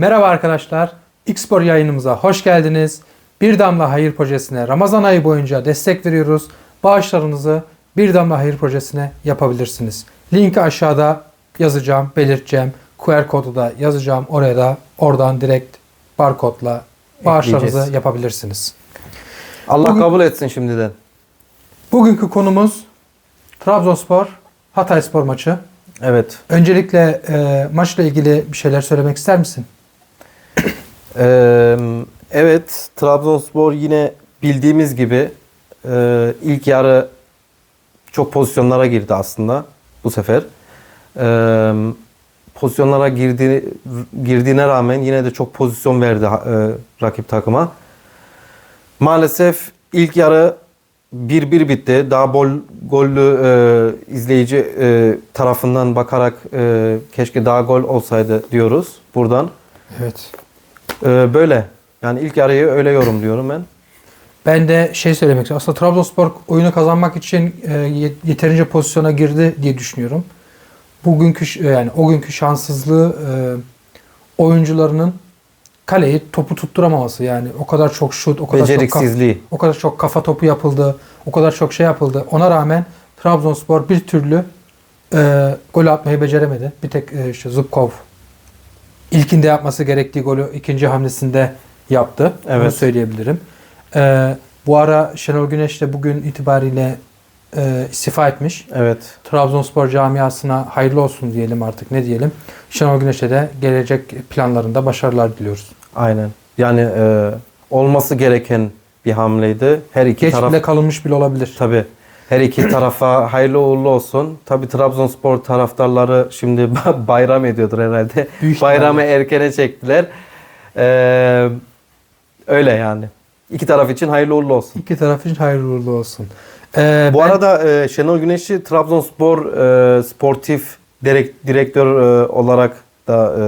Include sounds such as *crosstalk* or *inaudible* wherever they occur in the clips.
Merhaba arkadaşlar. Xpor yayınımıza hoş geldiniz. Bir Damla Hayır Projesi'ne Ramazan ayı boyunca destek veriyoruz. Bağışlarınızı Bir Damla Hayır Projesi'ne yapabilirsiniz. Linki aşağıda yazacağım, belirteceğim. QR kodu da yazacağım. Oraya da oradan direkt barkodla bağışlarınızı yapabilirsiniz. Allah Bugün- kabul etsin şimdiden. Bugünkü konumuz Trabzonspor Hatayspor maçı. Evet. Öncelikle e, maçla ilgili bir şeyler söylemek ister misin? Evet Trabzonspor yine bildiğimiz gibi ilk yarı çok pozisyonlara girdi aslında bu sefer. Pozisyonlara girdi, girdiğine rağmen yine de çok pozisyon verdi rakip takıma. Maalesef ilk yarı 1-1 bitti. Daha bol gollü izleyici tarafından bakarak keşke daha gol olsaydı diyoruz buradan. Evet. Ee, böyle. Yani ilk yarıyı öyle yorumluyorum ben. Ben de şey söylemek istiyorum. Aslında Trabzonspor oyunu kazanmak için e, ye- yeterince pozisyona girdi diye düşünüyorum. Bugünkü yani o günkü şanssızlığı e, oyuncularının kaleyi topu tutturamaması yani o kadar çok şut, o kadar çok kaf- Beceriksizliği. o kadar çok kafa topu yapıldı, o kadar çok şey yapıldı. Ona rağmen Trabzonspor bir türlü e, gol atmayı beceremedi. Bir tek e, işte Zubkov ilkinde yapması gerektiği golü ikinci hamlesinde yaptı. Bunu Evet. söyleyebilirim. E, bu ara Şenol Güneş de bugün itibariyle e, istifa etmiş. Evet. Trabzonspor camiasına hayırlı olsun diyelim artık ne diyelim. Şenol Güneş'e de gelecek planlarında başarılar diliyoruz. Aynen. Yani e, olması gereken bir hamleydi. Her iki Geç taraf bile kalınmış bile olabilir. tabi her iki tarafa hayırlı uğurlu olsun. Tabi Trabzonspor taraftarları şimdi *laughs* bayram ediyordur herhalde. Büyük Bayramı erkene çektiler. Ee, öyle yani. İki taraf için hayırlı uğurlu olsun. İki taraf için hayırlı uğurlu olsun. Ee, Bu ben- arada e, Şenol Güneş'i Trabzonspor e, sportif direkt, direktör e, olarak da e,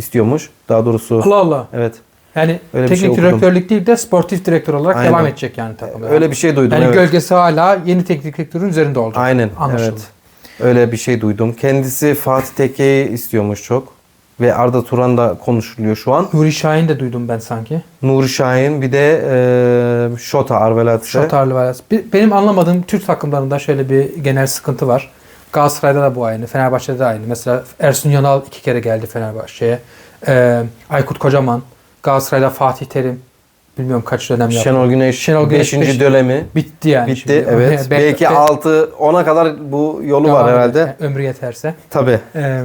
istiyormuş. Daha doğrusu Allah Allah. evet. Yani Öyle bir teknik şey okudum. direktörlük değil de sportif direktör olarak Aynen. devam edecek yani takım. Öyle bir şey duydum. yani evet. gölgesi hala yeni teknik direktörün üzerinde olacak. Aynen. Anlaşıldı. Evet. Öyle bir şey duydum. Kendisi Fatih Tekke'yi istiyormuş çok. Ve Arda Turan da konuşuluyor şu an. Nuri Şahin de duydum ben sanki. Nuri Şahin bir de e, Şota Arvelatse. Var. Bi- Benim anlamadığım Türk takımlarında şöyle bir genel sıkıntı var. Galatasaray'da da bu aynı. Fenerbahçe'de de aynı. Mesela Ersun Yanal iki kere geldi Fenerbahçe'ye. Ee, Aykut Kocaman. Galatasaray'da Fatih Terim. Bilmiyorum kaç dönem yaptı. Şenol Güneş Şenol Güneş 5. beş- dönemi Bitti yani. bitti. şimdi. Evet. Be- *laughs* Belki be- 6 10'a kadar bu yolu var herhalde. Ömrü yeterse. Tabii. Ee,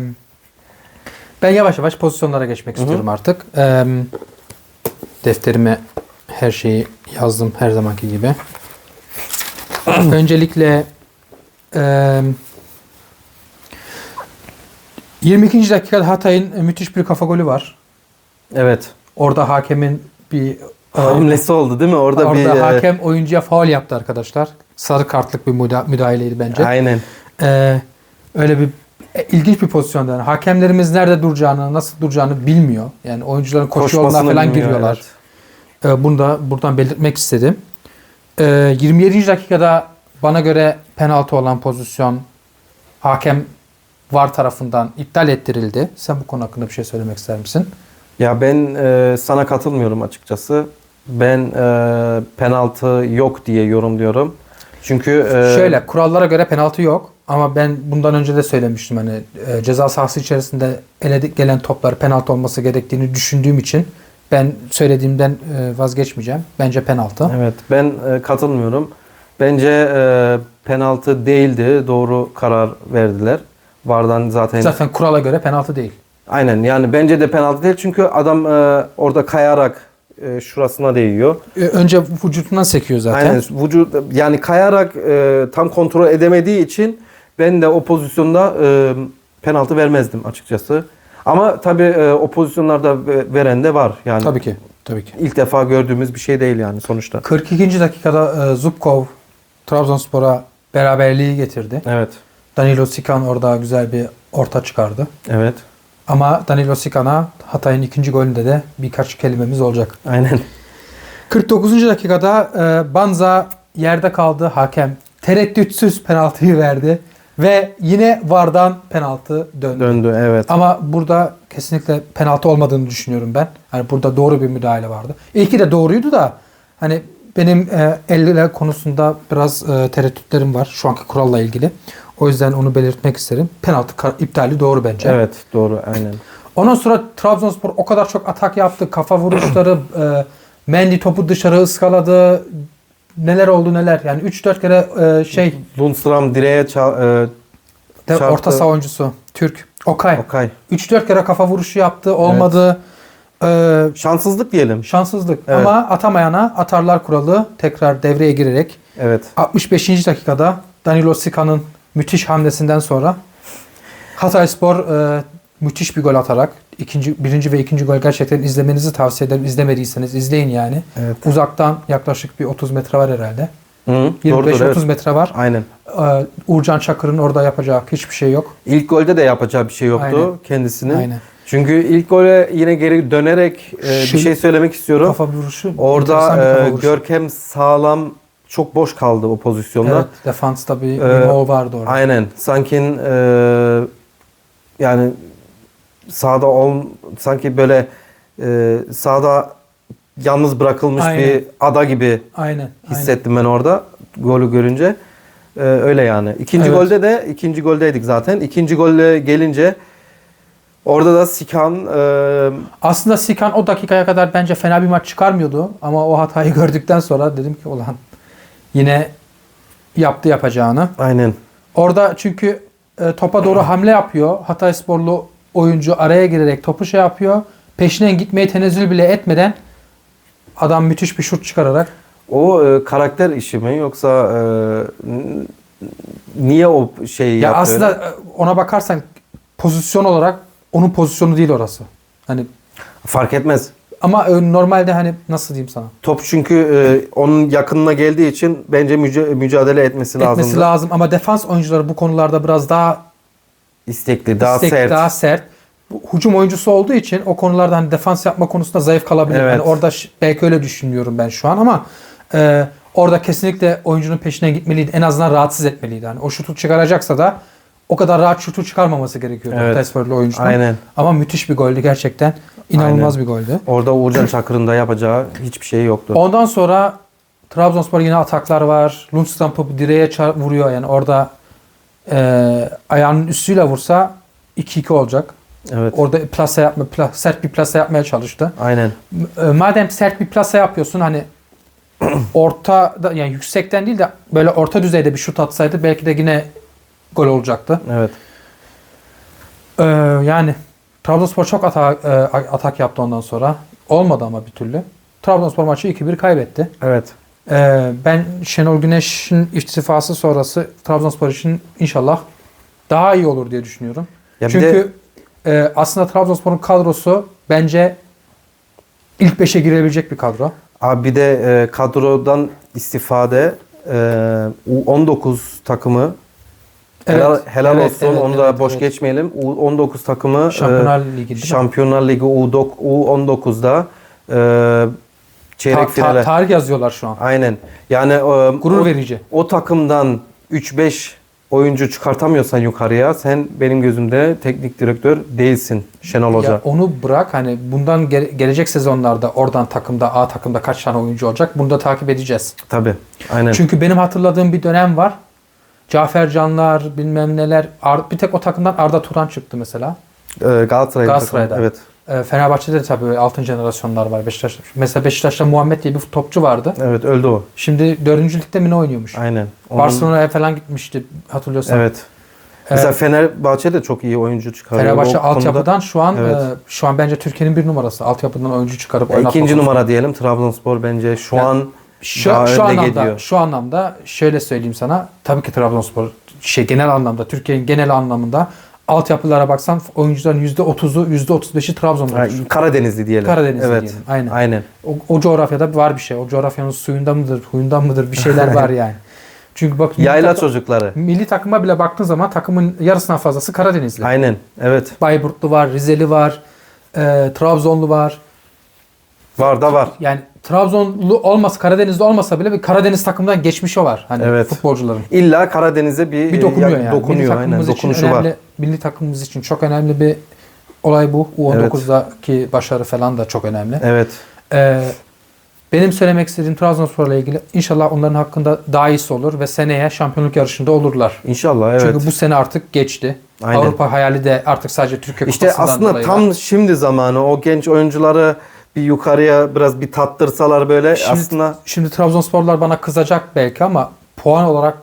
ben yavaş yavaş pozisyonlara geçmek Hı hı. istiyorum artık. Ee, defterime her şeyi yazdım her zamanki gibi. *clears throat* Öncelikle e, 22. dakikada Hatay'ın müthiş bir kafa golü var. Evet. Orada hakemin bir Hamlesi oldu değil mi? Orada, orada bir e, hakem oyuncuya faul yaptı arkadaşlar. Sarı kartlık bir müda- müdahaleydi bence. Aynen. Ee, öyle bir e, ilginç bir pozisyonda. Yani hakemlerimiz nerede duracağını, nasıl duracağını bilmiyor. Yani oyuncuların koşu yoluna falan bilmiyor, giriyorlar. evet. Ee, bunu da buradan belirtmek istedim. Ee, 27. dakikada bana göre penaltı olan pozisyon hakem VAR tarafından iptal ettirildi. Sen bu konu hakkında bir şey söylemek ister misin? Ya ben e, sana katılmıyorum açıkçası. Ben e, penaltı yok diye yorumluyorum. Çünkü e, Şöyle kurallara göre penaltı yok ama ben bundan önce de söylemiştim hani e, ceza sahası içerisinde ele gelen toplar penaltı olması gerektiğini düşündüğüm için ben söylediğimden e, vazgeçmeyeceğim. Bence penaltı. Evet ben e, katılmıyorum. Bence e, penaltı değildi. Doğru karar verdiler. Vardan zaten Zaten kurala göre penaltı değil. Aynen yani bence de penaltı değil çünkü adam e, orada kayarak e, şurasına değiyor. E, Önce vücutundan sekiyor zaten. Aynen vücut yani kayarak e, tam kontrol edemediği için ben de o pozisyonda e, penaltı vermezdim açıkçası. Ama tabii e, o pozisyonlarda ve- veren de var yani. Tabii ki. Tabii ki. İlk defa gördüğümüz bir şey değil yani sonuçta. 42. dakikada e, Zubkov Trabzonspor'a beraberliği getirdi. Evet. Danilo Sikan orada güzel bir orta çıkardı. Evet. Ama Danilo Sikan'a Hatay'ın ikinci golünde de birkaç kelimemiz olacak. Aynen. 49. dakikada e, Banza yerde kaldı. Hakem tereddütsüz penaltıyı verdi. Ve yine VAR'dan penaltı döndü. Döndü evet. Ama burada kesinlikle penaltı olmadığını düşünüyorum ben. Hani burada doğru bir müdahale vardı. İlki de doğruydu da hani benim e, elle konusunda biraz e, tereddütlerim var şu anki kuralla ilgili. O yüzden onu belirtmek isterim. Penaltı iptali doğru bence. Evet doğru aynen. Ondan sonra Trabzonspor o kadar çok atak yaptı. Kafa vuruşları, *clears throat* e, Mendy topu dışarı ıskaladı. Neler oldu neler. Yani 3-4 kere e, şey Lundstram direğe ça- e, de, Çarptı. orta savunucusu Türk Okay. Okay. 3-4 kere kafa vuruşu yaptı. Olmadı. E, Şanssızlık diyelim. şanssızlık. Evet. Ama atamayana atarlar kuralı tekrar devreye girerek Evet. 65. dakikada Danilo Sika'nın müthiş hamlesinden sonra Hatayspor e, müthiş bir gol atarak ikinci, birinci ve ikinci gol gerçekten izlemenizi tavsiye ederim. İzlemediyseniz izleyin yani. Evet. Uzaktan yaklaşık bir 30 metre var herhalde. Hı, 25-30 doğrudur, evet. metre var. Aynen. Ee, Uğurcan Çakır'ın orada yapacağı hiçbir şey yok. İlk golde de yapacağı bir şey yoktu Aynen. kendisinin. Aynen. Çünkü ilk gole yine geri dönerek e, bir şey söylemek istiyorum. Kafa vuruşu. Orada e, vuruşu. Görkem sağlam çok boş kaldı o pozisyonda. Evet, defansta bir Ee, Mimo vardı orada. Aynen. Sanki e, yani sağda ol, sanki böyle e, sağda yalnız bırakılmış Aynen. bir ada gibi Aynen. aynen. hissettim ben orada golü görünce. E, öyle yani. İkinci Evet. golde de ikinci goldeydik zaten. İkinci golle gelince orada da Sikan e, Aslında Sikan o dakikaya kadar bence fena bir maç çıkarmıyordu. Ama o hatayı *laughs* gördükten sonra dedim ki ulan yine yaptı yapacağını. aynen Orada çünkü e, topa doğru *clears throat* hamle yapıyor. Hataysporlu oyuncu araya girerek topu şey yapıyor. Peşinden gitmeye tenezzül bile etmeden adam müthiş bir şut çıkararak o e, karakter işi mi yoksa e, niye o şeyi ya yaptı? aslında öyle? e, ona bakarsan pozisyon olarak onun pozisyonu değil orası. Hani fark etmez. Ama e, normalde hani nasıl diyeyim sana? Top çünkü e, onun yakınına geldiği için bence müca- mücadele etmesi, lazım. Etmesi lazım ama defans oyuncuları bu konularda biraz daha İstekli, daha istek, sert. daha sert. Bu, hücum oyuncusu olduğu için o konularda hani defans yapma konusunda zayıf kalabilir. Evet. Yani orada belki öyle düşünüyorum ben şu an ama e, orada kesinlikle oyuncunun peşine gitmeliydi. En azından rahatsız etmeliydi. Yani o şutu çıkaracaksa da o kadar rahat şutu çıkarmaması gerekiyor. Evet. Hataysporlu oyuncudan. Aynen. Ama müthiş bir goldü gerçekten. İnanılmaz bir goldü. Orada Uğurcan *clears throat* Çakır'ın da yapacağı hiçbir şey yoktu. Ondan sonra Trabzonspor yine ataklar var. Lundstram topu direğe vuruyor. Yani orada e, ayağının üstüyle vursa 2-2 olacak. Evet. Orada plase yapma, pla- sert bir plase yapmaya çalıştı. Aynen. E, Madem sert bir plase yapıyorsun hani *clears throat* orta yani yüksekten değil de böyle orta düzeyde bir şut atsaydı belki de yine gol olacaktı. Evet. Ee, yani Trabzonspor çok atak, e, atak yaptı ondan sonra. Olmadı ama bir türlü. Trabzonspor maçı 2-1 kaybetti. Evet. Ee, ben Şenol Güneş'in istifası sonrası Trabzonspor için inşallah daha iyi olur diye düşünüyorum. Ya Çünkü e, aslında Trabzonspor'un kadrosu bence ilk 5'e girebilecek bir kadro. Abi bir de e, kadrodan istifade e, U19 takımı helal, helal evet, olsun evet, onu da evet, boş evet. geçmeyelim. U19 takımı e, Şampiyonlar Ligi? Şampiyonlar Ligi U9 U19'da e, çeyrek Ta- ta- finale. tarih yazıyorlar şu an. Aynen. Yani e, Gurur o, verici. o takımdan 3-5 oyuncu çıkartamıyorsan yukarıya sen benim gözümde teknik direktör değilsin Şenol Hoca. Ya onu bırak hani bundan gele- gelecek sezonlarda oradan takımda A takımda kaç tane oyuncu olacak bunu da takip edeceğiz. Tabii. Aynen. Çünkü benim hatırladığım bir dönem var. Cafer Canlar bilmem neler Ar- bir tek o takımdan Arda Turan çıktı mesela. Ee, Galatasaray'da. Galatasaray'da. Evet. Ee, Fenerbahçe'de de tabii altın jenerasyonlar var. Beşiktaş, mesela Beşiktaş'ta Muhammed diye bir topçu vardı. Evet öldü o. Şimdi dördüncü ligde mi ne oynuyormuş? Aynen. Onun- Barcelona'ya falan gitmişti hatırlıyorsan. Evet. Ee, Mesela Fenerbahçe de çok iyi oyuncu çıkarıyor. Fenerbahçe O konuda- altyapıdan şu an Evet. e, şu an bence Türkiye'nin bir numarası. Altyapıdan oyuncu çıkarıp oynatmak. ikinci numara diyelim Trabzonspor bence şu Yani an Şu, daha şu anlamda geliyor. şu anlamda şöyle söyleyeyim sana. Tabii ki Trabzonspor şey genel anlamda Türkiye'nin genel anlamında altyapılara baksan oyuncuların %30'u %35'i Trabzon'da. Ha, Karadenizli diyelim. Karadenizli evet. diyelim, aynen. Aynen. O, o coğrafyada var bir şey. O coğrafyanın suyunda mıdır, huyundan mıdır bir şeyler var *laughs* yani. Çünkü bak milli, Yayla takım- çocukları. milli takıma bile baktığın zaman takımın yarısından fazlası Karadenizli. Aynen. Evet. Bayburtlu var, Rizeli var, e, Trabzonlu var. Var da var. Yani Trabzonlu olmasa Karadenizli olmasa bile bir Karadeniz takımından geçmişi var hani Evet. futbolcuların. İlla Karadeniz'e bir, Bir dokunuyor ya- yani. Dokunuyor milli aynen. takımımız için Dokunuşu önemli, var. milli takımımız için çok önemli bir olay bu. U19'daki başarı falan da çok önemli. Evet. Ee, benim söylemek istediğim Trabzonspor'la ilgili inşallah onların hakkında daha iyisi olur ve seneye şampiyonluk yarışında olurlar. İnşallah evet. Çünkü bu sene artık geçti. Aynen. Avrupa hayali de artık sadece Türkiye İşte kupasından aslında dolayı tam var. şimdi zamanı o genç oyuncuları bir yukarıya biraz bir tattırsalar böyle Şimdi- aslında Şimdi Trabzonsporlar bana kızacak belki ama puan olarak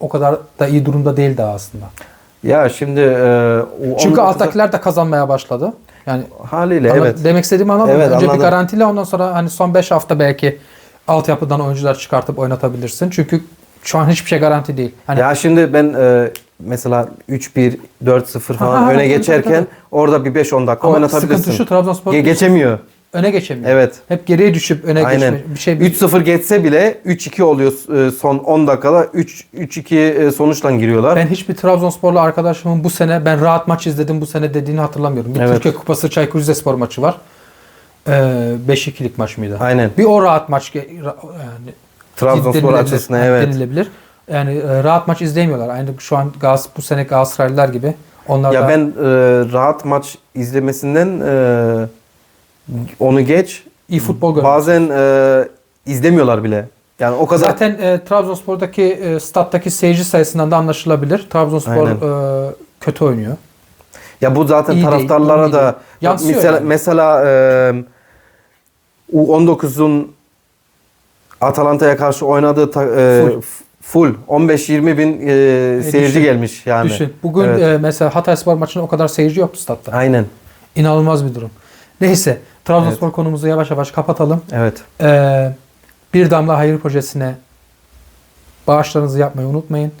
o kadar da iyi durumda değil daha aslında. ya şimdi e, o Çünkü 19'a alttakiler de kazanmaya başladı. Yani haliyle evet. Demek istediğimi anladın? Evet, Önce bir anladım. garantiyle ondan sonra hani son 5 hafta belki altyapıdan oyuncular çıkartıp oynatabilirsin. Çünkü şu an hiçbir şey garanti değil. Hani Ya şimdi ben e, mesela 3-1, 4-0 falan Ha, ha, öne tabii, geçerken tabii, orada bir 5-10 dakika ama oynatabilirsin. sıkıntı şu Trabzonspor Ge- geçemiyor. Öne geçemiyor. Evet. Hep geriye düşüp öne Aynen. geçme bir şey 3-0 geçse bile 3-2 oluyor e, son 10 dakikada 3 3-2 e, sonuçla giriyorlar. Ben hiçbir Trabzonsporlu arkadaşımın bu sene ben rahat maç izledim bu sene dediğini hatırlamıyorum. Bir Evet. Türkiye Kupası Çaykur Rizespor maçı var. Ee, 5-2'lik maç mıydı? Aynen. Bir o rahat maç yani Trabzonspor açısından evet. denilebilir. Yani e, rahat maç izleyemiyorlar. Aynı şu an Gaz bu sene Galatasaraylılar gibi. Onlar Ya da ben e, rahat maç izlemesinden e, onu geç iyi futbol görüyorlar. bazen e, izlemiyorlar bile. Yani o kadar Zaten e, Trabzonspor'daki e, stat'taki seyirci sayısından da anlaşılabilir. Trabzonspor e, kötü oynuyor. Ya bu zaten İyi değil, taraftarlara iyi da değil. Yansıyor mesela yani. mesela e, U19'un Atalanta'ya karşı oynadığı ta- e, Full. f- full 15-20 bin e, seyirci düşün, gelmiş yani. Düşün. Bugün Evet. e, mesela Hatayspor maçında o kadar seyirci yoktu statta. Aynen. İnanılmaz bir durum. Neyse Trabzonspor konumuzu yavaş yavaş kapatalım. Evet. Ee, bir damla hayır projesine bağışlarınızı yapmayı unutmayın.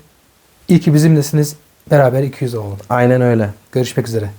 İyi ki bizimlesiniz. Beraber 200 olalım. Aynen öyle. Görüşmek üzere.